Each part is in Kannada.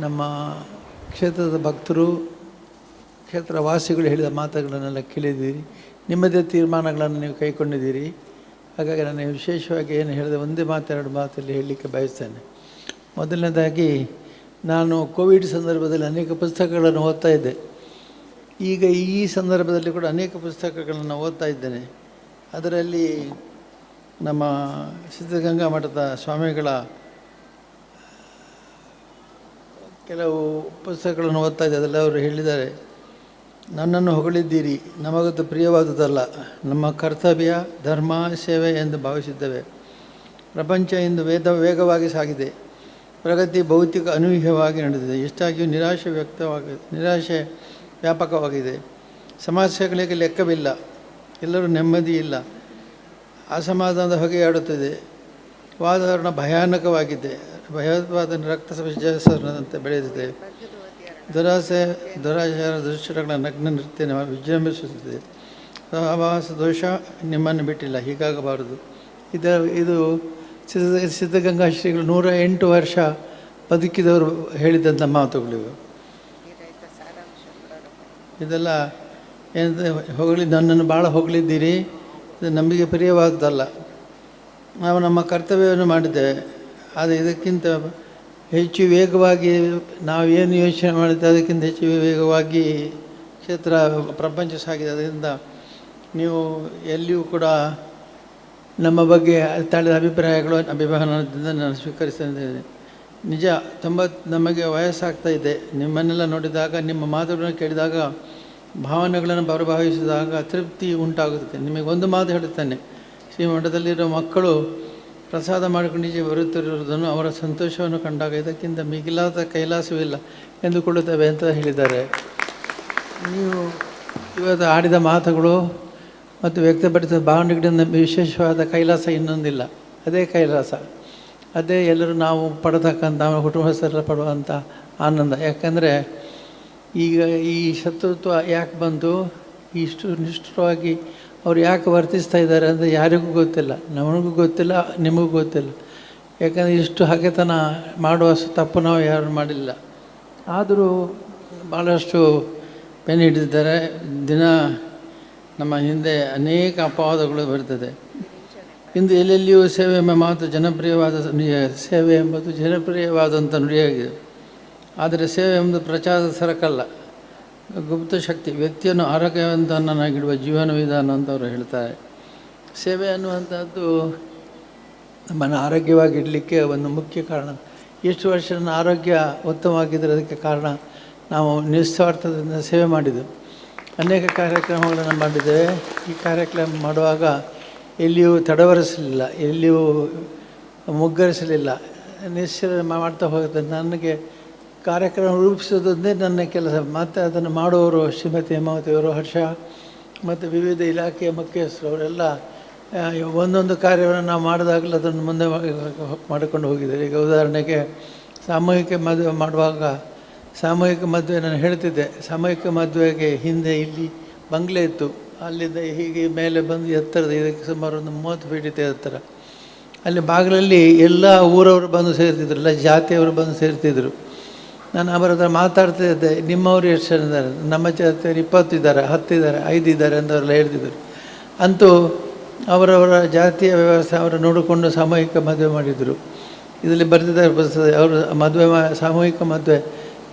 ನಮ್ಮ ಕ್ಷೇತ್ರದ ಭಕ್ತರು ಕ್ಷೇತ್ರ ವಾಸಿಗಳು ಹೇಳಿದ ಮಾತುಗಳನ್ನೆಲ್ಲ ಕೇಳಿದ್ದೀರಿ. ನಿಮ್ಮದೇ ತೀರ್ಮಾನಗಳನ್ನು ನೀವು ಕೈಗೊಂಡಿದ್ದೀರಿ ಹಾಗಾಗಿ ನಾನು ವಿಶೇಷವಾಗಿ ಏನು ಹೇಳಿದೆ, ಒಂದೇ ಮಾತೆರಡು ಮಾತಲ್ಲಿ ಹೇಳಲಿಕ್ಕೆ ಬಯಸ್ತೇನೆ. ಮೊದಲನೇದಾಗಿ, ನಾನು ಕೋವಿಡ್ ಸಂದರ್ಭದಲ್ಲಿ ಅನೇಕ ಪುಸ್ತಕಗಳನ್ನು ಓದ್ತಾ ಇದ್ದೆ. ಈಗ ಈ ಸಂದರ್ಭದಲ್ಲಿ ಕೂಡ ಅನೇಕ ಪುಸ್ತಕಗಳನ್ನು ಓದ್ತಾ ಇದ್ದೇನೆ. ಅದರಲ್ಲಿ ನಮ್ಮ ಸಿದ್ಧಗಂಗಾ ಮಠದ ಸ್ವಾಮಿಗಳ ಕೆಲವು ಪುಸ್ತಕಗಳನ್ನು ಓದ್ತಾ ಇದ್ದೆ, ಅದೆಲ್ಲ ಅವರು ಹೇಳಿದ್ದಾರೆ. ನನ್ನನ್ನು ಹೊಗಳಿದ್ದೀರಿ ನಮಗದು ಪ್ರಿಯವಾದುದಲ್ಲ ನಮ್ಮ ಕರ್ತವ್ಯ, ಧರ್ಮ, ಸೇವೆ ಎಂದು ಭಾವಿಸಿದ್ದೇವೆ. ಪ್ರಪಂಚ ಇಂದು ವೇದ, ವೇಗವಾಗಿ ಸಾಗಿದೆ. ಪ್ರಗತಿ ಭೌತಿಕ ಅನೂಹ್ಯವಾಗಿ ನಡೆದಿದೆ. ಎಷ್ಟಾಗಿಯೂ ನಿರಾಶೆ ವ್ಯಕ್ತವಾಗಿದೆ ನಿರಾಶೆ ವ್ಯಾಪಕವಾಗಿದೆ. ಸಮಸ್ಯೆಗಳಿಗೆ ಲೆಕ್ಕವಿಲ್ಲ. ಎಲ್ಲರೂ ನೆಮ್ಮದಿ ಇಲ್ಲ. ಅಸಮಾಧಾನದ ಹೊಗೆಯಾಡುತ್ತಿದೆ. ವಾತಾವರಣ ಭಯಾನಕವಾಗಿದೆ. ಭಯೋತ್ಪಾದನೆ ರಕ್ತ ವಿಜಯಸರಂತೆ ಬೆಳೆದಿದೆ. ದುರಾಸೆ ದುರಾಚಾರ ದುಶ್ಚರಗಳ ನಗ್ನ ನೃತ್ಯ ವಿಜೃಂಭಿಸುತ್ತಿದೆ. ಸಹವಾಸ ದೋಷ ನಿಮ್ಮನ್ನು ಬಿಟ್ಟಿಲ್ಲ, ಹೀಗಾಗಬಾರದು. ಇದು ಇದು ಸಿದ್ಧ, ಸಿದ್ಧಗಂಗಾ ಶ್ರೀಗಳು ನೂರ ಎಂಟು ವರ್ಷ ಬದುಕಿದವರು ಹೇಳಿದಂಥ ಮಾತುಗಳಿವೆ ಇದೆಲ್ಲ ಏನಂದರೆ ಹೊಗಳಿ, ನನ್ನನ್ನು ಭಾಳ ಹೊಗಳಿದ್ದೀರಿ. ಇದು ನಮಗೆ ಪ್ರಿಯವಾದದ್ದಲ್ಲ. ನಾವು ನಮ್ಮ ಕರ್ತವ್ಯವನ್ನು ಮಾಡಿದ್ದೇವೆ. ಆದರೆ ಇದಕ್ಕಿಂತ ಹೆಚ್ಚು ವೇಗವಾಗಿ ನಾವೇನು ಯೋಚನೆ ಮಾಡಿದ್ದೆ, ಅದಕ್ಕಿಂತ ಹೆಚ್ಚು ವೇಗವಾಗಿ ಕ್ಷೇತ್ರ ಪ್ರಪಂಚ ಸಾಗಿದೆ. ಅದರಿಂದ ನೀವು ಎಲ್ಲಿಯೂ ಕೂಡ ನಮ್ಮ ಬಗ್ಗೆ ತಳೆದ ಅಭಿಪ್ರಾಯಗಳು, ಅಭಿಮಾನದಿಂದ ನಾನು ಸ್ವೀಕರಿಸಿದ್ದೇನೆ ನಿಜ, ತುಂಬ ನಮಗೆ ವಯಸ್ಸಾಗ್ತಾ ಇದೆ. ನಿಮ್ಮನ್ನೆಲ್ಲ ನೋಡಿದಾಗ, ನಿಮ್ಮ ಮಾತುಗಳನ್ನು ಕೇಳಿದಾಗ, ಭಾವನೆಗಳನ್ನು ಬರಭಾವಿಸಿದಾಗ ತೃಪ್ತಿ ಉಂಟಾಗುತ್ತದೆ. ನಿಮಗೆ ಒಂದು ಮಾತು ಹೇಳುತ್ತೇನೆ. ಶ್ರೀಮಠದಲ್ಲಿರೋ ಮಕ್ಕಳು ಪ್ರಸಾದ ಮಾಡಿಕೊಂಡು ಈಚೆ ಬರುತ್ತಿರುವುದನ್ನು ಅವರ ಸಂತೋಷವನ್ನು ಕಂಡಾಗ ಇದಕ್ಕಿಂತ ಮಿಗಿಲಾದ ಕೈಲಾಸವಿಲ್ಲ ಎಂದುಕೊಳ್ಳುತ್ತವೆ ಅಂತ ಹೇಳಿದ್ದಾರೆ. ನೀವು ಇವತ್ತು ಆಡಿದ ಮಾತುಗಳು ಮತ್ತು ವ್ಯಕ್ತಪಡಿಸಿದ ಭಾವನೆಗಳಿಂದ ವಿಶೇಷವಾದ ಕೈಲಾಸ ಇನ್ನೊಂದಿಲ್ಲ. ಅದೇ ಕೈಲಾಸ. ಅದೇ ಎಲ್ಲರೂ ನಾವು ಪಡತಕ್ಕಂಥ ನಮ್ಮ ಕುಟುಂಬಸ್ಥರೆಲ್ಲ ಪಡುವಂಥ ಆನಂದ. ಯಾಕಂದರೆ ಈಗ ಈ ಶತ್ರುತ್ವ ಯಾಕೆ ಬಂತು? ಇಷ್ಟು ನಿಷ್ಠುರವಾಗಿ ಅವ್ರು ಯಾಕೆ ವರ್ತಿಸ್ತಾ ಇದ್ದಾರೆ ಅಂತ ಯಾರಿಗೂ ಗೊತ್ತಿಲ್ಲ, ನಮಗೂ ಗೊತ್ತಿಲ್ಲ, ನಿಮಗೂ ಗೊತ್ತಿಲ್ಲ. ಯಾಕಂದರೆ ಇಷ್ಟು ಹಗೆತನ ಮಾಡುವ ತಪ್ಪು ನಾವು ಯಾರು ಮಾಡಿಲ್ಲ. ಆದರೂ ಭಾಳಷ್ಟು ಪೆನ್ ಹಿಡಿದಿದ್ದಾರೆ. ದಿನ ನಮ್ಮ ಹಿಂದೆ ಅನೇಕ ಅಪವಾದಗಳು ಬರ್ತದೆ. ಇಂದು ಎಲ್ಲೆಲ್ಲಿಯೂ ಸೇವೆ ಎಂಬ ಮಾತು ಜನಪ್ರಿಯವಾದ ನುಡಿಯ ಸೇವೆ ಎಂಬುದು ಜನಪ್ರಿಯವಾದಂಥ ನುಡಿಯಾಗಿದೆ. ಆದರೆ ಸೇವೆ ಎಂಬುದು ಪ್ರಚಾರದ ಸರಕಲ್ಲ. ಗುಪ್ತ ಶಕ್ತಿ, ವ್ಯಕ್ತಿಯನ್ನು ಆರೋಗ್ಯವಂತನಾಗಿಡುವ ಜೀವನ ವಿಧಾನ ಅಂತ ಅವರು ಹೇಳ್ತಾರೆ. ಸೇವೆ ಅನ್ನುವಂಥದ್ದು ನಮ್ಮನ್ನು ಆರೋಗ್ಯವಾಗಿಡಲಿಕ್ಕೆ ಒಂದು ಮುಖ್ಯ ಕಾರಣ. ಎಷ್ಟು ವರ್ಷ ನನ್ನ ಆರೋಗ್ಯ ಉತ್ತಮವಾಗಿದ್ದರೆ ಅದಕ್ಕೆ ಕಾರಣ ನಾವು ನಿಸ್ವಾರ್ಥದಿಂದ ಸೇವೆ ಮಾಡಿದ್ದೆವು ಅನೇಕ ಕಾರ್ಯಕ್ರಮಗಳನ್ನು ಮಾಡಿದ್ದೇವೆ. ಈ ಕಾರ್ಯಕ್ರಮ ಮಾಡುವಾಗ ಎಲ್ಲಿಯೂ ತಡವರಿಸಲಿಲ್ಲ, ಎಲ್ಲಿಯೂ ಮುಗ್ಗರಿಸಲಿಲ್ಲ. ನಿಶ್ಚಯ ಮಾಡ್ತಾ ಹೋಗುತ್ತೆ. ನನಗೆ ಕಾರ್ಯಕ್ರಮ ರೂಪಿಸೋದೊಂದೇ ನನ್ನ ಕೆಲಸ. ಮತ್ತು ಅದನ್ನು ಮಾಡುವವರು ಶ್ರೀಮತಿ ಹೇಮಾವತಿಯವರು ಹರ್ಷ, ಮತ್ತು ವಿವಿಧ ಇಲಾಖೆಯ ಮುಖ್ಯಸ್ಥರು, ಅವರೆಲ್ಲ ಒಂದೊಂದು ಕಾರ್ಯವನ್ನು ನಾವು ಮಾಡಿದಾಗಲೂ ಅದನ್ನು ಮುಂದೆ ಮಾಡಿಕೊಂಡು ಹೋಗಿದ್ದಾರೆ. ಈಗ ಉದಾಹರಣೆಗೆ, ಸಾಮೂಹಿಕ ಮದುವೆ ಮಾಡುವಾಗ, ಸಾಮೂಹಿಕ ಮದುವೆ ನಾನು ಹೇಳ್ತಿದ್ದೆ. ಸಾಮೂಹಿಕ ಮದುವೆಗೆ ಹಿಂದೆ ಇಲ್ಲಿ ಬಂಗ್ಲೆ ಇತ್ತು. ಅಲ್ಲಿಂದ ಹೀಗೆ ಮೇಲೆ ಬಂದು ಎತ್ತರದ, ಇದಕ್ಕೆ ಸುಮಾರು ಒಂದು ಮೂವತ್ತು ಫೀಟ್ ಇತ್ತು ಎತ್ತರ. ಅಲ್ಲಿ ಬಾಗಿಲಲ್ಲಿ ಎಲ್ಲ ಊರವರು ಬಂದು ಸೇರ್ತಿದ್ರು, ಎಲ್ಲ ಜಾತಿಯವರು ಬಂದು ಸೇರ್ತಿದ್ರು. ನಾನು ಅವರ ಹತ್ರ ಮಾತಾಡ್ತಾ ಇದ್ದೆ ನಿಮ್ಮವರು ಎಷ್ಟು ಜನ ಇದ್ದಾರೆ? ನಮ್ಮ ಜಾತಿಯವರು ಇಪ್ಪತ್ತು ಇದ್ದಾರೆ ಹತ್ತು ಇದ್ದಾರೆ ಐದು ಇದ್ದಾರೆ ಅಂತ ಅವರೆಲ್ಲ ಹೇಳ್ತಿದ್ದರು ಅಂತೂ ಅವರವರ ಜಾತಿಯ ವ್ಯವಸ್ಥೆ ಅವರು ನೋಡಿಕೊಂಡು ಸಾಮೂಹಿಕ ಮದುವೆ ಮಾಡಿದರು. ಇದರಲ್ಲಿ ಬರೆದಿದ್ದಾರೆ ಬರ್ತದೆ ಅವರು ಮದುವೆ ಮಾ ಸಾಮೂಹಿಕ ಮದುವೆ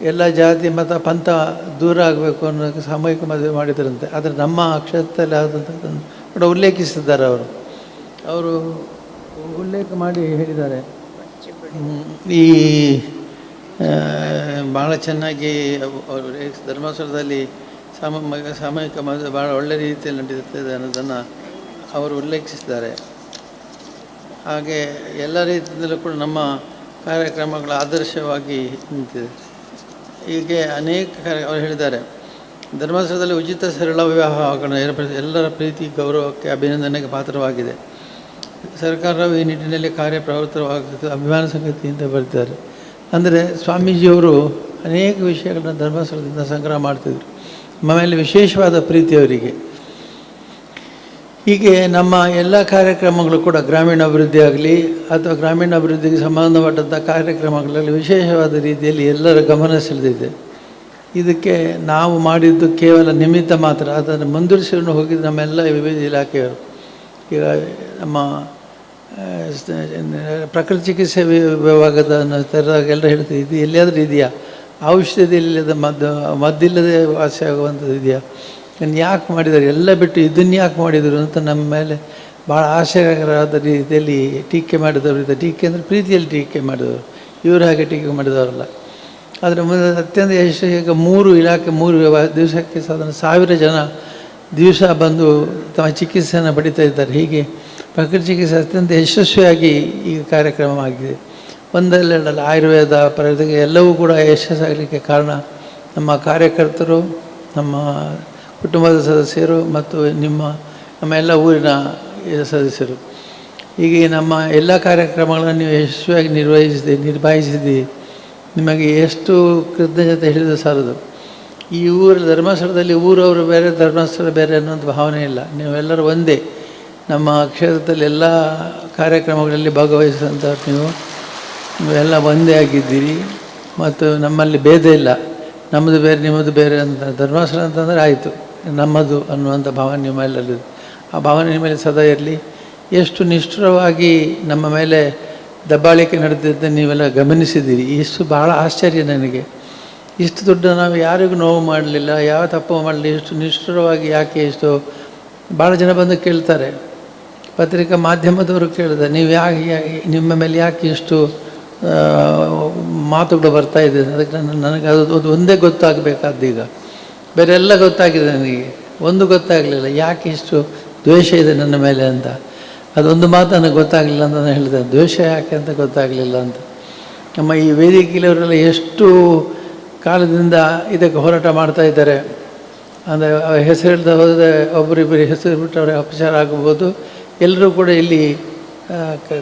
ಎಲ್ಲ ಜಾತಿ ಮತ ಪಂಥ ದೂರ ಆಗಬೇಕು ಅನ್ನೋದಕ್ಕೆ ಸಾಮೂಹಿಕ ಮದುವೆ ಮಾಡಿದ್ರಂತೆ. ಆದರೆ ನಮ್ಮ ಅಕ್ಷರದಲ್ಲಿ ಆದಂಥದ್ದನ್ನು ಕೂಡ ಉಲ್ಲೇಖಿಸಿದ್ದಾರೆ ಅವರು. ಅವರು ಉಲ್ಲೇಖ ಮಾಡಿ ಹೇಳಿದ್ದಾರೆ. ಈ ಭಾಳ ಚೆನ್ನಾಗಿ ಅವರು ಧರ್ಮಸ್ಥಳದಲ್ಲಿ ಸಾಮ ಸಾಮೂಹಿಕ ಮದುವೆ ಭಾಳ ಒಳ್ಳೆ ರೀತಿಯಲ್ಲಿ ನಡೀತದೆ ಅನ್ನೋದನ್ನು ಅವರು ಉಲ್ಲೇಖಿಸಿದ್ದಾರೆ. ಹಾಗೆ ಎಲ್ಲ ರೀತಿಯಲ್ಲೂ ಕೂಡ ನಮ್ಮ ಕಾರ್ಯಕ್ರಮಗಳು ಆದರ್ಶವಾಗಿ ನಿಂತಿದೆ. ಹೀಗೆ ಅನೇಕ ಅವರು ಹೇಳಿದ್ದಾರೆ ಧರ್ಮಸ್ಥಳದಲ್ಲಿ ಉಚಿತ ಸರಳ ವಿವಾಹಗಳನ್ನು ಏರ್ಪಡಿಸಿ ಎಲ್ಲರ ಪ್ರೀತಿ, ಗೌರವಕ್ಕೆ ಅಭಿನಂದನೆಗೆ ಪಾತ್ರವಾಗಿದೆ. ಸರ್ಕಾರವು ಈ ನಿಟ್ಟಿನಲ್ಲಿ ಕಾರ್ಯಪ್ರವೃತ್ತವಾಗುತ್ತದೆ ಅಭಿಮಾನ ಸಂಗತಿ ಅಂತ ಬರ್ತಾರೆ ಅಂದರೆ ಸ್ವಾಮೀಜಿಯವರು ಅನೇಕ ವಿಷಯಗಳನ್ನ ಧರ್ಮಸ್ಥಳದಿಂದ ಸಂಗ್ರಹ ಮಾಡ್ತಿದ್ರು. ಮನೆಯಲ್ಲಿ ವಿಶೇಷವಾದ ಪ್ರೀತಿ ಅವರಿಗೆ. ಹೀಗೆ ನಮ್ಮ ಎಲ್ಲ ಕಾರ್ಯಕ್ರಮಗಳು ಕೂಡ ಗ್ರಾಮೀಣಾಭಿವೃದ್ಧಿ ಆಗಲಿ ಅಥವಾ ಗ್ರಾಮೀಣ ಅಭಿವೃದ್ಧಿಗೆ ಸಂಬಂಧಪಟ್ಟಂಥ ಕಾರ್ಯಕ್ರಮಗಳಲ್ಲಿ ವಿಶೇಷವಾದ ರೀತಿಯಲ್ಲಿ ಎಲ್ಲರ ಗಮನ ಸೆಳೆದಿದೆ. ಇದಕ್ಕೆ ನಾವು ಮಾಡಿದ್ದು ಕೇವಲ ನಿಮಿತ್ತ ಮಾತ್ರ. ಅದನ್ನು ಮುಂದುವರಿಸಿಕೊಂಡು ಹೋಗಿದ್ದು ನಮ್ಮೆಲ್ಲ ವಿವಿಧ ಇಲಾಖೆಯವರು. ಈಗ ನಮ್ಮ ಪ್ರಕೃತಿ ಚಿಕಿತ್ಸೆ ವಿಭಾಗದ ಎಲ್ಲ ಹೇಳ್ತೀವಿ ಇದು ಎಲ್ಲಿಯಾದರೂ ಇದೆಯಾ? ಔಷಧಿ ಇಲ್ಲದ ಮದ್ದು, ಮದ್ದಿಲ್ಲದೆ ವಾಸಿಯಾಗುವಂಥದ್ದು ಇದೆಯಾ? ಇನ್ನು ಯಾಕೆ ಮಾಡಿದ್ದಾರೆ? ಎಲ್ಲ ಬಿಟ್ಟು ಇದನ್ನು ಯಾಕೆ ಮಾಡಿದರು ಅಂತ ನಮ್ಮ ಮೇಲೆ ಭಾಳ ಆಶ್ಚರ್ಯಕರವಾದ ರೀತಿಯಲ್ಲಿ ಟೀಕೆ ಮಾಡಿದವರು ಇದೆ ಟೀಕೆ ಅಂದರೆ ಪ್ರೀತಿಯಲ್ಲಿ ಟೀಕೆ ಮಾಡಿದವರು. ಇವರು ಹಾಗೆ ಟೀಕೆ ಮಾಡಿದವರಲ್ಲ. ಆದರೆ ಮುಂದೆ ಅತ್ಯಂತ ಯಶಸ್ವಿ ಈಗ ಮೂರು ಇಲಾಖೆ, ಮೂರು ದಿವಸಕ್ಕೆ ಸಾಧಾರಣ ಸಾವಿರ ಜನ ದಿವಸ ಬಂದು ತಮ್ಮ ಚಿಕಿತ್ಸೆಯನ್ನು ಪಡಿತಾ ಇದ್ದಾರೆ. ಹೀಗೆ ಪ್ರಕೃತಿ ಚಿಕಿತ್ಸೆ ಅತ್ಯಂತ ಯಶಸ್ವಿಯಾಗಿ ಈ ಕಾರ್ಯಕ್ರಮ ಆಗಿದೆ ಒಂದಲ್ಲೆರಡಲ್ಲ ಆಯುರ್ವೇದ ಪ್ರಗತಿ ಎಲ್ಲವೂ ಕೂಡ ಯಶಸ್ಸಾಗಲಿಕ್ಕೆ ಕಾರಣ ನಮ್ಮ ಕಾರ್ಯಕರ್ತರು, ನಮ್ಮ ಕುಟುಂಬದ ಸದಸ್ಯರು ಮತ್ತು ನಿಮ್ಮ, ನಮ್ಮ ಎಲ್ಲ ಊರಿನ ಸದಸ್ಯರು. ಹೀಗೆ ನಮ್ಮ ಎಲ್ಲ ಕಾರ್ಯಕ್ರಮಗಳನ್ನು ನೀವು ಯಶಸ್ವಿಯಾಗಿ ನಿರ್ವಹಿಸಿದೆ, ನಿರ್ವಹಿಸಿದ್ದೀರಿ. ನಿಮಗೆ ಎಷ್ಟು ಕೃತಜ್ಞತೆ ಹೇಳಿದ್ರು ಸಾಲದು. ಈ ಊರು ಧರ್ಮಸ್ಥಳದಲ್ಲಿ ಊರವರು ಬೇರೆ, ಧರ್ಮಸ್ಥಳ ಬೇರೆ ಅನ್ನೋಂಥ ಭಾವನೆ ಇಲ್ಲ. ನೀವೆಲ್ಲರೂ ಒಂದೇ. ನಮ್ಮ ಕ್ಷೇತ್ರದಲ್ಲಿ ಎಲ್ಲ ಕಾರ್ಯಕ್ರಮಗಳಲ್ಲಿ ಭಾಗವಹಿಸಿದಂಥ ನೀವು ಎಲ್ಲ ಒಂದೇ ಆಗಿದ್ದೀರಿ. ಮತ್ತು ನಮ್ಮಲ್ಲಿ ಭೇದ ಇಲ್ಲ. ನಮ್ಮದು ಬೇರೆ, ನಿಮ್ಮದು ಬೇರೆ ಅಂತ ಧರ್ಮಾಸನ ಅಂತಂದರೆ ಆಯಿತು. ನಮ್ಮದು ಅನ್ನುವಂಥ ಭಾವನೆ ನಿಮ್ಮಲ್ಲಲ್ಲಿದೆ ಆ ಭಾವನೆ ನಿಮ್ಮಲ್ಲಿ ಸದಾ ಇರಲಿ. ಎಷ್ಟು ನಿಷ್ಠುರವಾಗಿ ನಮ್ಮ ಮೇಲೆ ದಬ್ಬಾಳಿಕೆ ನಡೆದಿದ್ದ ನೀವೆಲ್ಲ ಗಮನಿಸಿದ್ದೀರಿ. ಇಷ್ಟು ಭಾಳ ಆಶ್ಚರ್ಯ ನನಗೆ. ಇಷ್ಟು ದೊಡ್ಡ ನಾವು ಯಾರಿಗೂ ನೋವು ಮಾಡಲಿಲ್ಲ, ಯಾವ ತಪ್ಪು ಮಾಡಲಿ ಇಷ್ಟು ನಿಷ್ಠುರವಾಗಿ ಯಾಕೆ ಇಷ್ಟು ಭಾಳ ಜನ ಬಂದು ಕೇಳ್ತಾರೆ. ಪತ್ರಿಕಾ ಮಾಧ್ಯಮದವರು ಕೇಳಿದೆ, ನೀವು ಯಾಕೆ ನಿಮ್ಮ ಮೇಲೆ ಯಾಕೆ ಇಷ್ಟು ಮಾತುಗಳು ಬರ್ತಾ ಇದೆ? ಅದಕ್ಕೆ ನನಗೆ ಅದು ಅದು ಒಂದೇ ಗೊತ್ತಾಗಬೇಕಾದ್ದು ಈಗ. ಬೇರೆ ಎಲ್ಲ ಗೊತ್ತಾಗಿದೆ ನನಗೆ. ಒಂದು ಗೊತ್ತಾಗಲಿಲ್ಲ. ಯಾಕೆ ಇಷ್ಟು ದ್ವೇಷ ಇದೆ ನನ್ನ ಮೇಲೆ ಅಂತ. ಅದೊಂದು ಮಾತು ನನಗೆ ಗೊತ್ತಾಗಲಿಲ್ಲ ಅಂತ ನಾನು ಹೇಳಿದೆ. ದ್ವೇಷ ಯಾಕೆ ಅಂತ ಗೊತ್ತಾಗಲಿಲ್ಲ ಅಂತ. ನಮ್ಮ ಈ ವೇದಿಕೆಯವರೆಲ್ಲ ಎಷ್ಟು ಕಾಲದಿಂದ ಇದಕ್ಕೆ ಹೋರಾಟ ಮಾಡ್ತಾ ಇದ್ದಾರೆ. ಅಂದರೆ ಹೆಸರು ಹೇಳ್ತಾ ಹೋದರೆ ಒಬ್ಬರಿಬ್ಬರು ಹೆಸರು ಬಿಟ್ಟು ಅವರಿಗೆ ಅಪಚಾರ ಆಗಬಹುದು ಎಲ್ಲರೂ ಕೂಡ ಇಲ್ಲಿ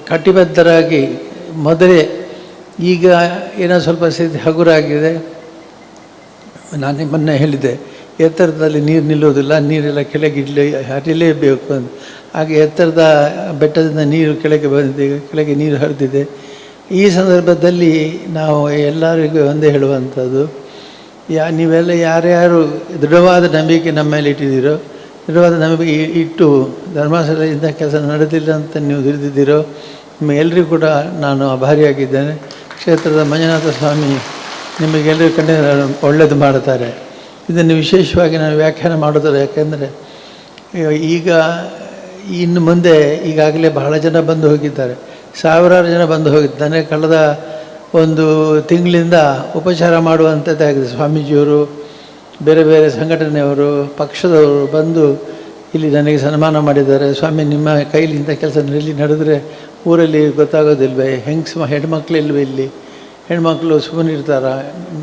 ಕಟಿಬದ್ಧರಾಗಿ ಮೊದಲೇ ಈಗ ಏನೋ ಸ್ವಲ್ಪ ಸ್ಥಿತಿ ಹಗುರಾಗಿದೆ. ನಾನು ಮೊನ್ನೆ ಹೇಳಿದ್ದೆ, ಎತ್ತರದಲ್ಲಿ ನೀರು ನಿಲ್ಲೋದಿಲ್ಲ, ನೀರೆಲ್ಲ ಕೆಳಗೆ ಇಡ್ಲಿ, ಹರಿಲೇಬೇಕು ಅಂತ. ಹಾಗೆ ಎತ್ತರದ ಬೆಟ್ಟದಿಂದ ನೀರು ಕೆಳಗೆ ಬಂದಿದೆ, ಕೆಳಗೆ ನೀರು ಹರಿದಿದೆ. ಈ ಸಂದರ್ಭದಲ್ಲಿ ನಾವು ಎಲ್ಲರಿಗೂ ಒಂದೇ ಹೇಳುವಂಥದ್ದು, ಯಾ, ನೀವೆಲ್ಲ ಯಾರ್ಯಾರು ದೃಢವಾದ ನಂಬಿಕೆ ನಮ್ಮ ಮೇಲೆ ಇಟ್ಟಿದ್ದೀರೋ ದೃಢವಾದ ನಮಗೆ ಇಟ್ಟು ಧರ್ಮಸ್ಥಳದಿಂದ ಕೆಲಸ ನಡೆದಿಲ್ಲ ಅಂತ ನೀವು ತಿಳಿದಿದ್ದೀರೋ ನಿಮಗೆಲ್ಲರಿಗೂ ಕೂಡ ನಾನು ಆಭಾರಿಯಾಗಿದ್ದೇನೆ. ಕ್ಷೇತ್ರದ ಮಂಜುನಾಥ ಸ್ವಾಮಿ ನಿಮಗೆಲ್ಲರಿಗೂ ಕಂಡ ಒಳ್ಳೆಯದು ಮಾಡುತ್ತಾರೆ. ಇದನ್ನು ವಿಶೇಷವಾಗಿ ನಾನು ವ್ಯಾಖ್ಯಾನ ಮಾಡೋದಿಲ್ಲ ಯಾಕೆಂದರೆ ಈಗ ಇನ್ನು ಮುಂದೆ ಈಗಾಗಲೇ ಬಹಳ ಜನ ಬಂದು ಹೋಗಿದ್ದಾರೆ. ಸಾವಿರಾರು ಜನ ಬಂದು ಹೋಗಿದ್ದಾರೆ. ಕಳೆದ ಒಂದು ತಿಂಗಳಿಂದ ಉಪಚಾರ ಮಾಡುವಂಥದ್ದಾಗಿದೆ ಸ್ವಾಮೀಜಿಯವರು. ಬೇರೆ ಬೇರೆ ಸಂಘಟನೆಯವರು, ಪಕ್ಷದವರು ಬಂದು ಇಲ್ಲಿ ನನಗೆ ಸನ್ಮಾನ ಮಾಡಿದ್ದಾರೆ. ಸ್ವಾಮಿ, ನಿಮ್ಮ ಕೈಲಿ ಇಂಥ ಕೆಲಸ ಇಲ್ಲಿ ನಡೆದರೆ ಊರಲ್ಲಿ ಗೊತ್ತಾಗೋದಿಲ್ವೇ? ಹೆಂಗ್ಸ್ ಹೆಣ್ಮಕ್ಳು ಇಲ್ವೇ ಇಲ್ಲಿ? ಹೆಣ್ಮಕ್ಳು ಸುಮ್ಮನೆ ಇರ್ತಾರ?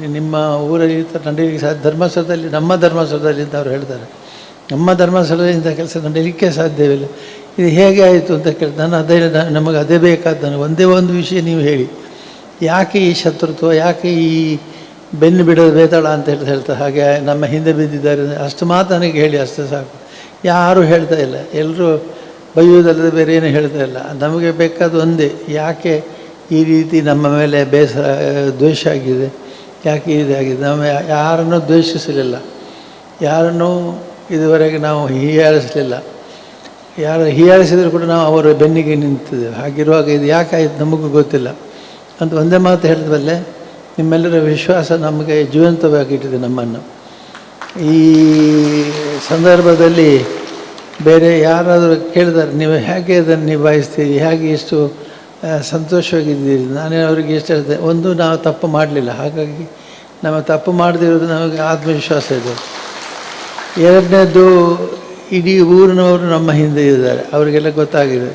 ನಿಮ್ಮ ಊರಲ್ಲಿ ಇರ್ತಾರೆ ನಡೆಯಲಿಕ್ಕೆ ಸಾಧ್ಯ, ಧರ್ಮಸ್ಥಳದಲ್ಲಿ, ನಮ್ಮ ಧರ್ಮಸ್ಥಳದಲ್ಲಿ ಅಂತ ಅವ್ರು ಹೇಳ್ತಾರೆ. ನಮ್ಮ ಧರ್ಮಸ್ಥಳದಲ್ಲಿ ಕೆಲಸ ನಡೀಲಿಕ್ಕೆ ಸಾಧ್ಯವಿಲ್ಲ. ಇದು ಹೇಗೆ ಆಯಿತು ಅಂತ ಕೇಳಿ ನಾನು ಅದೇ, ನಮಗೆ ಅದೇ ಬೇಕಾದ ನನಗೆ ಒಂದೇ ಒಂದು ವಿಷಯ ನೀವು ಹೇಳಿ. ಯಾಕೆ ಈ ಶತ್ರುತ್ವ, ಯಾಕೆ ಈ ಬೆನ್ನು ಬಿಡೋದು ಬೇತಾಳ ಅಂತ ಹೇಳಿ ಹೇಳ್ತಾರೆ ಹಾಗೆ ನಮ್ಮ ಹಿಂದೆ ಬಿದ್ದಿದ್ದಾರೆ. ಅಷ್ಟು ಮಾತು ನನಗೆ ಹೇಳಿ ಅಷ್ಟೇ ಸಾಕು. ಯಾರೂ ಹೇಳ್ತಾ ಇಲ್ಲ. ಎಲ್ಲರೂ ಬೈಯುವುದಲ್ಲದೆ ಬೇರೆ ಏನು ಹೇಳ್ತಾ ಇಲ್ಲ. ನಮಗೆ ಬೇಕಾದ ಒಂದೇ, ಯಾಕೆ ಈ ರೀತಿ ನಮ್ಮ ಮೇಲೆ ಬೇಸರ ದ್ವೇಷ ಆಗಿದೆ? ಯಾಕೆ ಇದಾಗಿದೆ ನಮ್ಮ ಯಾರನ್ನೂ ದ್ವೇಷಿಸಲಿಲ್ಲ. ಯಾರನ್ನೂ ಇದುವರೆಗೆ ನಾವು ಹೀಯಾಳಿಸಲಿಲ್ಲ. ಯಾರು ಹೀಯಾಳಿಸಿದರೂ ಕೂಡ ನಾವು ಅವರ ಬೆನ್ನಿಗೆ ನಿಂತಿದ್ದೇವೆ. ಹಾಗಿರುವಾಗ ಇದು ಯಾಕಾಯ್ತು ನಮಗೂ ಗೊತ್ತಿಲ್ಲ. ಅಂತ ಒಂದೇ ಮಾತು ಹೇಳಿದ್ವಲ್ಲೇ ನಿಮ್ಮೆಲ್ಲರ ವಿಶ್ವಾಸ ನಮಗೆ ಜೀವಂತವಾಗಿಟ್ಟಿದೆ ನಮ್ಮನ್ನು. ಈ ಸಂದರ್ಭದಲ್ಲಿ ಬೇರೆ ಯಾರಾದರೂ ಕೇಳಿದಾರೆ ನೀವು ಹೇಗೆ ಅದನ್ನು ನಿಭಾಯಿಸ್ತೀರಿ, ಹೇಗೆ ಇಷ್ಟು ಸಂತೋಷವಾಗಿದ್ದೀರಿ? ನಾನೇ ಅವರಿಗೆ ಇಷ್ಟ ಹೇಳಿದೆ, ಒಂದು ನಾವು ತಪ್ಪು ಮಾಡಲಿಲ್ಲ. ಹಾಗಾಗಿ ನಮ್ಮ ತಪ್ಪು ಮಾಡದಿರೋದು ನಮಗೆ ಆತ್ಮವಿಶ್ವಾಸ ಇದೆ. ಎರಡನೇದು ಇಡೀ ಊರಿನವರು ನಮ್ಮ ಹಿಂದೆ ಇದ್ದಾರೆ. ಅವರಿಗೆಲ್ಲ ಗೊತ್ತಾಗಿದೆ.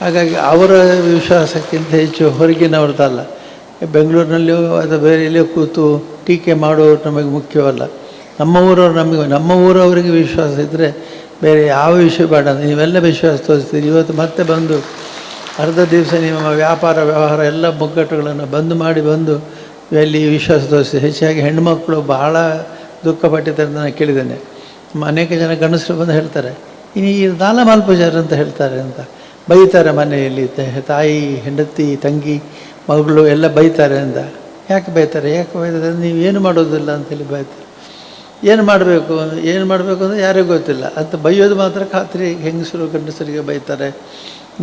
ಹಾಗಾಗಿ ಅವರ ವಿಶ್ವಾಸಕ್ಕಿಂತ ಹೆಚ್ಚು ಹೊರಗಿನವ್ರದ್ದಲ್ಲ. ಬೆಂಗಳೂರಿನಲ್ಲಿಯೋ ಅಥವಾ ಬೇರೆ ಎಲ್ಲಿಯೋ ಕೂತು ಟೀಕೆ ಮಾಡೋರು ನಮಗೆ ಮುಖ್ಯವಲ್ಲ. ನಮ್ಮ ಊರವ್ರು ನಮಗೆ, ನಮ್ಮ ಊರವರಿಗೆ ವಿಶ್ವಾಸ ಇದ್ದರೆ ಬೇರೆ ಯಾವ ವಿಷಯ ಬೇಡ. ನೀವೆಲ್ಲ ವಿಶ್ವಾಸ ತೋರಿಸ್ತೀರಿ. ಇವತ್ತು ಮತ್ತೆ ಬಂದು ಅರ್ಧ ದಿವಸ ನಿಮ್ಮ ವ್ಯಾಪಾರ, ವ್ಯವಹಾರ ಎಲ್ಲ ಮುಗ್ಗಟ್ಟುಗಳನ್ನು ಬಂದ್ ಮಾಡಿ ಬಂದು ಅಲ್ಲಿ ವಿಶ್ವಾಸ ತೋರಿಸಿ ಹೆಚ್ಚಾಗಿ ಹೆಣ್ಮಕ್ಳು ಬಹಳ ದುಃಖಪಟ್ಟಿದ್ದಾರೆ ನಾನು ಕೇಳಿದ್ದೇನೆ. ಅನೇಕ ಜನ ಗಂಡಸರು ಬಂದು ಹೇಳ್ತಾರೆ, ಇನ್ನು ಈ ಪೂಜಾರಿ ಅಂತ ಹೇಳ್ತಾರೆ ಅಂತ. ಬೈತಾರೆ ಮನೆಯಲ್ಲಿ ತಾಯಿ, ಹೆಂಡತಿ, ತಂಗಿ. ಮಗಳು ಎಲ್ಲ ಬೈತಾರೆ ಅಂತ ಯಾಕೆ ಬೈತಾರೆ? ಯಾಕೆ ಬೈತಾರೆ? ನೀವು ಏನು ಮಾಡೋದಿಲ್ಲ ಅಂತೇಳಿ ಬೈತಾರೆ. ಏನು ಮಾಡಬೇಕು ಏನು ಮಾಡಬೇಕು ಅಂದರೆ ಯಾರಿಗೂ ಗೊತ್ತಿಲ್ಲ. ಅಂತ ಬೈಯೋದು ಮಾತ್ರ ಖಾತ್ರಿ ಹೆಂಗಸರು, ಗಂಡಸರಿಗೆ ಬೈತಾರೆ.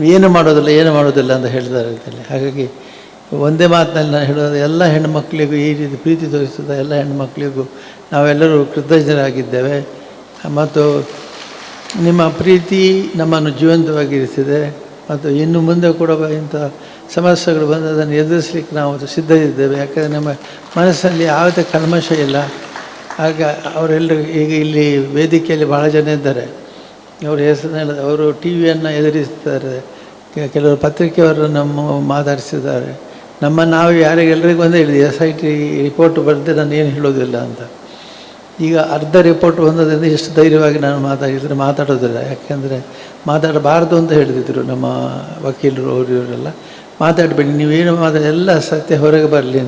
ಏನು ಮಾಡೋದಿಲ್ಲ ಏನು ಮಾಡೋದಿಲ್ಲ ಅಂತ ಹೇಳ್ತಾರೆ ಅಂತೇಳಿ. ಹಾಗಾಗಿ ಒಂದೇ ಮಾತಿನಲ್ಲಿ ನಾನು ಹೇಳೋದು, ಎಲ್ಲ ಹೆಣ್ಣುಮಕ್ಕಳಿಗೂ ಈ ರೀತಿ ಪ್ರೀತಿ ತೋರಿಸಿದ ಎಲ್ಲ ಹೆಣ್ಣುಮಕ್ಕಳಿಗೂ ನಾವೆಲ್ಲರೂ ಕೃತಜ್ಞರಾಗಿದ್ದೇವೆ. ಮತ್ತು ನಿಮ್ಮ ಪ್ರೀತಿ ನಮ್ಮನ್ನು ಜೀವಂತವಾಗಿರಿಸಿದೆ. ಮತ್ತು ಇನ್ನು ಮುಂದೆ ಕೂಡ ಇಂಥ ಸಮಸ್ಯೆಗಳು ಬಂದು ಅದನ್ನು ಎದುರಿಸಲಿಕ್ಕೆ ನಾವು ಸಿದ್ಧರಿದ್ದೇವೆ. ಯಾಕಂದರೆ ನಮ್ಮ ಮನಸ್ಸಲ್ಲಿ ಯಾವುದೇ ಕಲ್ಮಶ ಇಲ್ಲ. ಆಗ ಅವರೆಲ್ಲರೂ ಈಗ ಇಲ್ಲಿ ವೇದಿಕೆಯಲ್ಲಿ ಭಾಳ ಜನ ಇದ್ದಾರೆ. ಅವರು ಹೆಸರು ಅವರು ಟಿ ವಿಯನ್ನು ಎದುರಿಸ್ತಾರೆ. ಕೆಲವರು ಪತ್ರಿಕೆಯವರು ನಮ್ಮ ಮಾತಾಡಿಸಿದ್ದಾರೆ. ನಮ್ಮ ನಾವು ಯಾರಿಗೆಲ್ಲರಿಗೂ ಬಂದೇ ಹೇಳಿದೆ ಎಸ್ ಐ ಟಿ ರಿಪೋರ್ಟ್ ಬರೆದೇ ನಾನು ಏನು ಹೇಳೋದಿಲ್ಲ ಅಂತ. ಈಗ ಅರ್ಧ ರಿಪೋರ್ಟ್ ಬಂದದ್ರಿಂದ ಎಷ್ಟು ಧೈರ್ಯವಾಗಿ ನಾನು ಮಾತಾಡಿದರೆ, ಮಾತಾಡೋದಿಲ್ಲ. ಯಾಕೆಂದರೆ ಮಾತಾಡಬಾರ್ದು ಅಂತ ಹೇಳಿದ್ರು ನಮ್ಮ ವಕೀಲರು ಅವರು ಇವರೆಲ್ಲ ಮಾತಾಡಬೇಡಿ, ನೀವೇನು ಮಾತಾಡಿ, ಎಲ್ಲ ಸತ್ಯ ಹೊರಗೆ ಬರಲಿ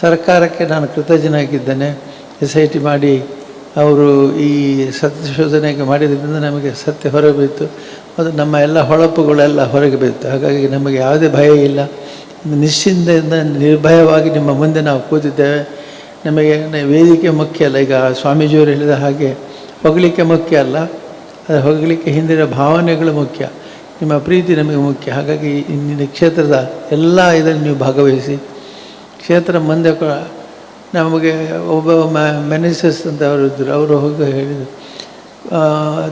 ಸರ್ಕಾರಕ್ಕೆ ನಾನು ಕೃತಜ್ಞನಾಗಿದ್ದೇನೆ. ಎಸ್ ಐ ಟಿ ಮಾಡಿ ಅವರು ಈ ಸತ್ಯಶೋಧನೆಗೆ ಮಾಡಿದ್ದರಿಂದ ನಮಗೆ ಸತ್ಯ ಹೊರಗೆ ಬೀತು ಮತ್ತು ನಮ್ಮ ಎಲ್ಲ ಹೊಳಪುಗಳೆಲ್ಲ ಹೊರಗೆ ಬೀತು ಹಾಗಾಗಿ ನಮಗೆ ಯಾವುದೇ ಭಯ ಇಲ್ಲ. ನಿಶ್ಚಿಂತೆಯಿಂದ ನಿರ್ಭಯವಾಗಿ ನಿಮ್ಮ ಮುಂದೆ ನಾವು ಕೂತಿದ್ದೇವೆ. ನಮಗೆ ವೇದಿಕೆ ಮುಖ್ಯ ಅಲ್ಲ. ಈಗ ಸ್ವಾಮೀಜಿಯವರು ಹೇಳಿದ ಹಾಗೆ ಹೊಗಲಿಕ್ಕೆ ಮುಖ್ಯ ಅಲ್ಲ. ಅದು ಹೊಗಳಿಕೆ ಹಿಂದಿನ ಭಾವನೆಗಳು ಮುಖ್ಯ. ನಿಮ್ಮ ಪ್ರೀತಿ ನಮಗೆ ಮುಖ್ಯ. ಹಾಗಾಗಿ ಇಂದಿನ ಕ್ಷೇತ್ರದ ಎಲ್ಲ ಇದರಲ್ಲಿ ನೀವು ಭಾಗವಹಿಸಿ. ಕ್ಷೇತ್ರ ಮುಂದೆ ಕೂಡ ನಮಗೆ ಒಬ್ಬ ಮೆನಿಸಸ್ ಅಂತ ಅವರು ಇದ್ದರು ಅವರು ಹೋಗಿ ಹೇಳಿದರು.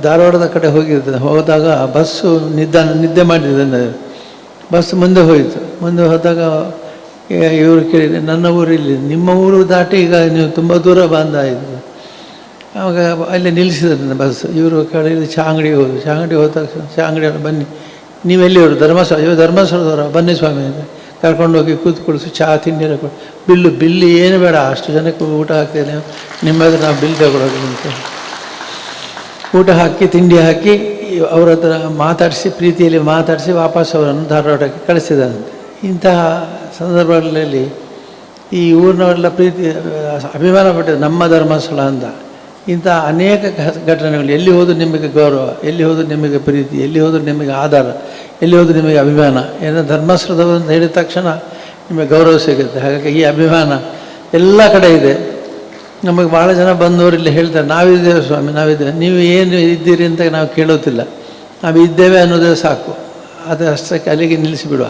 ಧಾರವಾಡದ ಕಡೆ ಹೋಗಿದ್ದೆ ಹೋದಾಗ ಬಸ್ಸು ನಿದ್ದಾನ ನಿದ್ದೆ ಮಾಡಿದ್ದೆ ಬಸ್ ಮುಂದೆ ಹೋಯಿತು. ಮುಂದೆ ಹೋದಾಗ ಇವರು ಕೇಳಿದೆ ನನ್ನ ಊರಿಲ್ಲಿ ನಿಮ್ಮ ಊರು ದಾಟಿ ಈಗ ನೀವು ತುಂಬ ದೂರ ಬಂದ ಇದ್ರು ಆವಾಗ ಅಲ್ಲೇ ನಿಲ್ಲಿಸಿದ್ರು ಬಸ್. ಇವರು ಕಡೆಯಲ್ಲಿ ಚಾ ಅಂಗಡಿಗೆ ಹೋದ್ರು. ಚಾ ಅಂಗಡಿಗೆ ಹೋದ ತಕ್ಷಣ ಚಾ ಅಂಗಡಿಯವರು ಬನ್ನಿ. ನೀವೆಲ್ಲಿ ಅವರು ಧರ್ಮಸ್ಥಳ, ಇವರು ಧರ್ಮಸ್ಥಳದವರು, ಬನ್ನಿ ಸ್ವಾಮಿ ಕರ್ಕೊಂಡೋಗಿ ಕೂತ್ಕೊಳಿಸಿ ಚಹಾ ತಿಂಡಿ ಎಲ್ಲ ಕೊಡು. ಬಿಲ್ಲು ಬಿಲ್ಲು ಏನು ಬೇಡ, ಅಷ್ಟು ಜನಕ್ಕೆ ಊಟ ಹಾಕ್ತೇನೆ ನಿಮ್ಮ ಹತ್ರ ನಾವು ಬಿಲ್ ತಗೊಳ್ಳೋದು ಅಂತ. ಊಟ ಹಾಕಿ, ತಿಂಡಿ ಹಾಕಿ, ಅವರ ಹತ್ರ ಮಾತಾಡಿಸಿ, ಪ್ರೀತಿಯಲ್ಲಿ ಮಾತಾಡಿಸಿ ವಾಪಸ್ ಅವರನ್ನು ಧಾರವಾಡಕ್ಕೆ ಕಳಿಸಿದಂತೆ ಇಂತಹ ಸಂದರ್ಭಗಳಲ್ಲಿ ಈ ಊರಿನವರೆಲ್ಲ ಪ್ರೀತಿ, ಅಭಿಮಾನ ಪಟ್ಟಿದೆ ನಮ್ಮ ಧರ್ಮಸ್ಥಳ ಅಂತ. ಇಂಥ ಅನೇಕ ಘಟನೆಗಳು. ಎಲ್ಲಿ ಹೋದರೂ ನಿಮಗೆ ಗೌರವ, ಎಲ್ಲಿ ಹೋದರೂ ನಿಮಗೆ ಪ್ರೀತಿ, ಎಲ್ಲಿ ಹೋದರೂ ನಿಮಗೆ ಆಧಾರ, ಎಲ್ಲಿ ಹೋದರೂ ನಿಮಗೆ ಅಭಿಮಾನ. ಏನೋ ಧರ್ಮಸ್ಥಳದವರು ಅಂತ ಹೇಳಿದ ತಕ್ಷಣ ನಿಮಗೆ ಗೌರವ ಸಿಗುತ್ತೆ. ಹಾಗಾಗಿ ಈ ಅಭಿಮಾನ ಎಲ್ಲ ಕಡೆ ಇದೆ. ನಮಗೆ ಭಾಳ ಜನ ಬಂದವರು ಇಲ್ಲಿ ಹೇಳ್ತಾರೆ, ನಾವಿದ್ದೇವೆ ಸ್ವಾಮಿ, ನಾವಿದ್ದೇವೆ. ನೀವು ಏನು ಇದ್ದೀರಿ ಅಂತ ನಾವು ಕೇಳೋದಿಲ್ಲ. ನಾವು ಇದ್ದೇವೆ ಅನ್ನೋದೇ ಸಾಕು. ಅದು ಅಷ್ಟಕ್ಕೆ ಅಲ್ಲಿಗೆ ನಿಲ್ಲಿಸಿಬಿಡುವ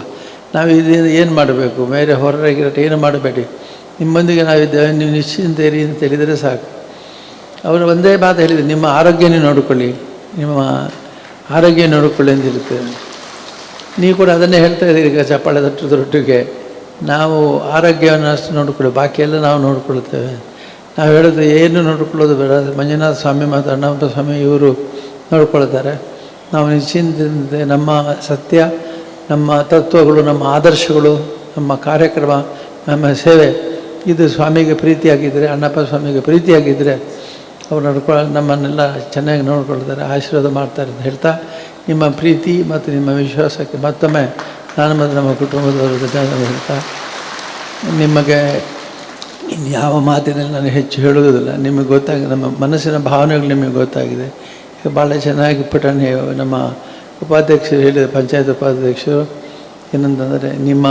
ನಾವು ಇದರಿಂದ ಏನು ಮಾಡಬೇಕು? ಬೇರೆ ಹೊರಗೆ ಏನು ಮಾಡಬೇಡಿ? ನಿಮ್ಮೊಂದಿಗೆ ನಾವಿದ್ದೇವೆ. ನೀವು ನಿಶ್ಚಿಂತ ಇರಿ ಅಂತ ಹೇಳಿದರೆ ಸಾಕು. ಅವರು ಒಂದೇ ಮಾತು ಹೇಳಿದ್ರು ನಿಮ್ಮ ಆರೋಗ್ಯನೇ ನೋಡಿಕೊಳ್ಳಿ, ನಿಮ್ಮ ಆರೋಗ್ಯ ನೋಡಿಕೊಳ್ಳಿ ಅಂತ ಹೇಳ್ತೇವೆ ನೀವು ಕೂಡ ಅದನ್ನೇ ಹೇಳ್ತಾ ಇದ್ದೀರಿ, ಈಗ ಚಪ್ಪಾಳೆ ತಟ್ಟುದರೊಟ್ಟಿಗೆ ನಾವು ಆರೋಗ್ಯವನ್ನು ಅಷ್ಟು ನೋಡಿಕೊಳ್ಳಿ ಬಾಕಿ ಎಲ್ಲ ನಾವು ನೋಡಿಕೊಳ್ತೇವೆ. ನಾವು ಹೇಳೋದು ಏನು ನೋಡಿಕೊಳ್ಳೋದು ಬೇಡ, ಮಂಜುನಾಥ ಸ್ವಾಮಿ ಮತ್ತು ಅಣ್ಣಪ್ಪ ಸ್ವಾಮಿ ಇವರು ನೋಡಿಕೊಳ್ತಾರೆ. ನಾವು ನಿಶ್ಚಿಂತೆ ನಮ್ಮ ಸತ್ಯ, ನಮ್ಮ ತತ್ವಗಳು, ನಮ್ಮ ಆದರ್ಶಗಳು, ನಮ್ಮ ಕಾರ್ಯಕ್ರಮ, ನಮ್ಮ ಸೇವೆ, ಇದು ಸ್ವಾಮಿಗೆ ಪ್ರೀತಿಯಾಗಿದ್ದರೆ, ಅಣ್ಣಪ್ಪ ಸ್ವಾಮಿಗೆ ಪ್ರೀತಿಯಾಗಿದ್ದರೆ ಅವ್ರು ನಡ್ಕೊ ನಮ್ಮನ್ನೆಲ್ಲ ಚೆನ್ನಾಗಿ ನೋಡ್ಕೊಳ್ತಾರೆ, ಆಶೀರ್ವಾದ ಮಾಡ್ತಾರೆ ಅಂತ ಹೇಳ್ತಾ, ನಿಮ್ಮ ಪ್ರೀತಿ ಮತ್ತು ನಿಮ್ಮ ವಿಶ್ವಾಸಕ್ಕೆ ಮತ್ತೊಮ್ಮೆ ನಾನು ಮತ್ತು ನಮ್ಮ ಕುಟುಂಬದವರು ಧನ್ಯವಾದ ಹೇಳ್ತಾ, ನಿಮಗೆ ಇನ್ಯಾವ ಮಾತಿನಲ್ಲಿ ನಾನು ಹೆಚ್ಚು ಹೇಳುವುದಿಲ್ಲ. ನಿಮಗೆ ಗೊತ್ತಾಗಿದೆ ನಮ್ಮ ಮನಸ್ಸಿನ ಭಾವನೆಗಳು ನಿಮಗೆ ಗೊತ್ತಾಗಿದೆ. ಭಾಳ ಚೆನ್ನಾಗಿ ಪುಟಣಿ ನಮ್ಮ ಉಪಾಧ್ಯಕ್ಷರು ಹೇಳಿದ, ಪಂಚಾಯತ್ ಉಪಾಧ್ಯಕ್ಷರು ಏನಂತಂದರೆ, ನಿಮ್ಮ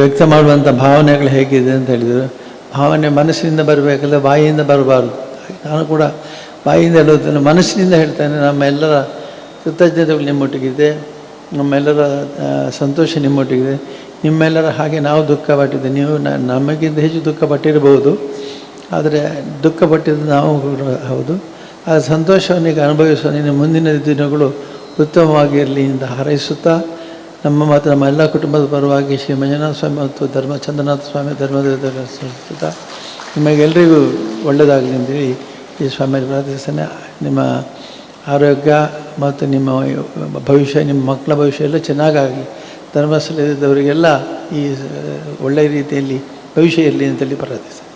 ವ್ಯಕ್ತ ಮಾಡುವಂಥ ಭಾವನೆಗಳು ಹೇಗಿದೆ ಅಂತ ಹೇಳಿದರು. ಭಾವನೆ ಮನಸ್ಸಿನಿಂದ ಬರಬೇಕಲ್ಲ ಬಾಯಿಯಿಂದ ಬರಬಾರ್ದು. ನಾನು ಕೂಡ ಬಾಯಿಂದ ಹೇಳುವುದನ್ನು ಮನಸ್ಸಿನಿಂದ ಹೇಳ್ತೇನೆ. ನಮ್ಮೆಲ್ಲರ ಕೃತಜ್ಞತೆಗಳು ನಿಮ್ಮೊಟ್ಟಿಗಿದೆ. ನಮ್ಮೆಲ್ಲರ ಸಂತೋಷ ನಿಮ್ಮೊಟ್ಟಿಗಿದೆ. ನಿಮ್ಮೆಲ್ಲರ ಹಾಗೆ ನಾವು ದುಃಖ ಪಟ್ಟಿದ್ದೆ ನೀವು ನಮಗಿಂತ ಹೆಚ್ಚು ದುಃಖ ಪಟ್ಟಿರಬಹುದು ಆದರೆ ದುಃಖ ಪಟ್ಟಿದ್ದು ನಾವು ಹೌದು. ಆ ಸಂತೋಷವನ್ನೀಗ ಅನುಭವಿಸುವ ನಿನ್ನ ಮುಂದಿನ ದಿನಗಳು ಉತ್ತಮವಾಗಿರಲಿ ಅಂತ ಹಾರೈಸುತ್ತಾ, ನಮ್ಮ ಮಾತ್ರ ನಮ್ಮ ಎಲ್ಲ ಕುಟುಂಬದ ಪರವಾಗಿ ಶ್ರೀ ಮಂಜುನಾಥ ಸ್ವಾಮಿ ಮತ್ತು ಧರ್ಮಚಂದ್ರನಾಥ ಸ್ವಾಮಿ ಧರ್ಮದ ನಿಮಗೆಲ್ಲರಿಗೂ ಒಳ್ಳೆಯದಾಗಲಿ ಅಂತೇಳಿ ಈ ಸ್ವಾಮಿಯಲ್ಲಿ ಪ್ರಾರ್ಥಿಸ್ತಾನೆ. ನಿಮ್ಮ ಆರೋಗ್ಯ ಮತ್ತು ನಿಮ್ಮ ಭವಿಷ್ಯ, ನಿಮ್ಮ ಮಕ್ಕಳ ಭವಿಷ್ಯ ಎಲ್ಲ ಚೆನ್ನಾಗಾಗಲಿ ಧರ್ಮಸ್ಥಳದವರಿಗೆಲ್ಲ ಈ ಒಳ್ಳೆಯ ರೀತಿಯಲ್ಲಿ ಭವಿಷ್ಯ ಇರಲಿ ಅಂತೇಳಿ ಪ್ರಾರ್ಥಿಸ್ತೇನೆ.